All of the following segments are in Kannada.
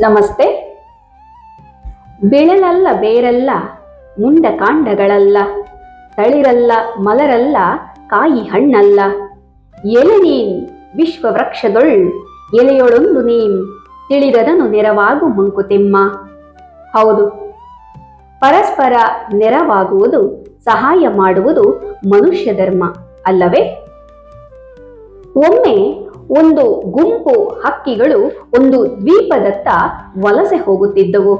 ನಮಸ್ತೆ. ಬೆಳೆಲಲ್ಲ ಬೇರಲ್ಲ, ಮುಂಡ ಕಾಂಡಗಳಲ್ಲ, ತಳಿರಲ್ಲ ಮಲರಲ್ಲ, ಕಾಯಿ ಹಣ್ಣಲ್ಲ. ಎಲೆ ನೀನ್, ವಿಶ್ವವೃಕ್ಷದೊಳ್, ಎಲೆಯೊಳೊಂದು ನೀನ್, ತಿಳಿದದನು ನೆರವಾಗು ಮಂಕುತಿಮ್ಮ. ಹೌದು, ಪರಸ್ಪರ ನೆರವಾಗುವುದು, ಸಹಾಯ ಮಾಡುವುದು ಮನುಷ್ಯ ಧರ್ಮ ಅಲ್ಲವೇ? ಒಮ್ಮೆ ಒಂದು ಗುಂಪು ಹಕ್ಕಿಗಳು ಒಂದು ದ್ವೀಪದತ್ತ ವಲಸೆ ಹೋಗುತ್ತಿದ್ದವು.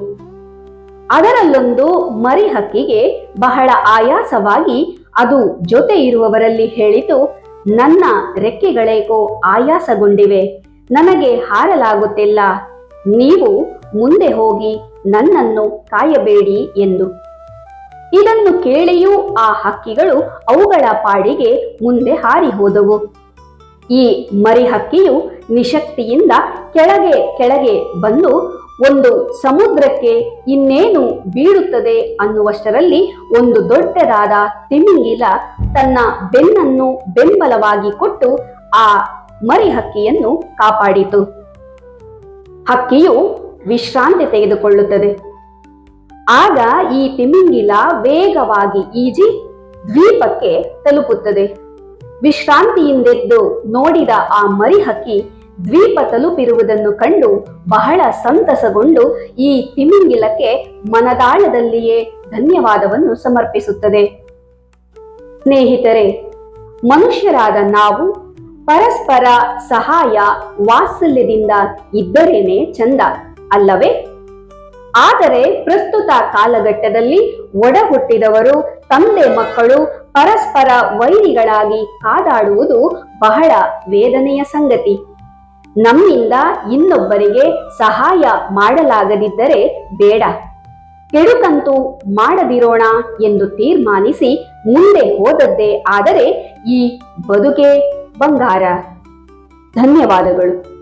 ಅದರಲ್ಲೊಂದು ಮರಿ ಹಕ್ಕಿಗೆ ಬಹಳ ಆಯಾಸವಾಗಿ ಅದು ಜೊತೆ ಇರುವವರಲ್ಲಿ ಹೇಳಿತು, ನನ್ನ ರೆಕ್ಕೆಗಳೇಕೋ ಆಯಾಸಗೊಂಡಿವೆ, ನನಗೆ ಹಾರಲಾಗುತ್ತಿಲ್ಲ, ನೀವು ಮುಂದೆ ಹೋಗಿ ನನ್ನನ್ನು ಕಾಯಬೇಡಿ ಎಂದು. ಇದನ್ನು ಕೇಳಿಯೂ ಆ ಹಕ್ಕಿಗಳು ಅವುಗಳ ಪಾಡಿಗೆ ಮುಂದೆ ಹಾರಿ ಹೋದವು. ಈ ಮರಿ ಹಕ್ಕಿಯು ನಿಶಕ್ತಿಯಿಂದ ಕೆಳಗೆ ಕೆಳಗೆ ಬಂದು ಒಂದು ಸಮುದ್ರಕ್ಕೆ ಇನ್ನೇನು ಬೀಳುತ್ತದೆ ಅನ್ನುವಷ್ಟರಲ್ಲಿ ಒಂದು ದೊಡ್ಡದಾದ ತಿಮಿಂಗಿಲ ತನ್ನ ಬೆನ್ನನ್ನು ಬೆಂಬಲವಾಗಿ ಕೊಟ್ಟು ಆ ಮರಿ ಹಕ್ಕಿಯನ್ನು ಕಾಪಾಡಿತು. ಹಕ್ಕಿಯು ವಿಶ್ರಾಂತಿ ತೆಗೆದುಕೊಳ್ಳುತ್ತದೆ. ಆಗ ಈ ತಿಮಿಂಗಿಲ ವೇಗವಾಗಿ ಈಜಿ ದ್ವೀಪಕ್ಕೆ ತಲುಪುತ್ತದೆ. ವಿಶ್ರಾಂತಿಯಿಂದೆದ್ದು ನೋಡಿದ ಆ ಮರಿ ಹಕ್ಕಿ ದ್ವೀಪ ತಲುಪಿರುವುದನ್ನು ಕಂಡು ಬಹಳ ಸಂತಸಗೊಂಡು ಈ ತಿಮಿಂಗಿಲಕ್ಕೆ ಮನದಾಳದಲ್ಲಿಯೇ ಧನ್ಯವಾದವನ್ನು ಸಮರ್ಪಿಸುತ್ತದೆ. ಸ್ನೇಹಿತರೆ, ಮನುಷ್ಯರಾದ ನಾವು ಪರಸ್ಪರ ಸಹಾಯ ವಾತ್ಸಲ್ಯದಿಂದ ಇದ್ದರೇನೆ ಚಂದ, ಅಲ್ಲವೇ? ಆದರೆ ಪ್ರಸ್ತುತ ಕಾಲಘಟ್ಟದಲ್ಲಿ ಒಡಹುಟ್ಟಿದವರು ತಂದೆ ಮಕ್ಕಳು ಪರಸ್ಪರ ವೈರಿಗಳಾಗಿ ಕಾದಾಡುವುದು ಬಹಳ ವೇದನೆಯ ಸಂಗತಿ. ನಮ್ಮಿಂದ ಇನ್ನೊಬ್ಬರಿಗೆ ಸಹಾಯ ಮಾಡಲಾಗದಿದ್ದರೆ ಬೇಡ. ಕೆಡುಕಂತೂ ಮಾಡದಿರೋಣ ಎಂದು ತೀರ್ಮಾನಿಸಿ ಮುಂದೆ ಹೋದದ್ದೇ ಆದರೆ ಈ ಬದುಕೆ ಬಂಗಾರ. ಧನ್ಯವಾದಗಳು.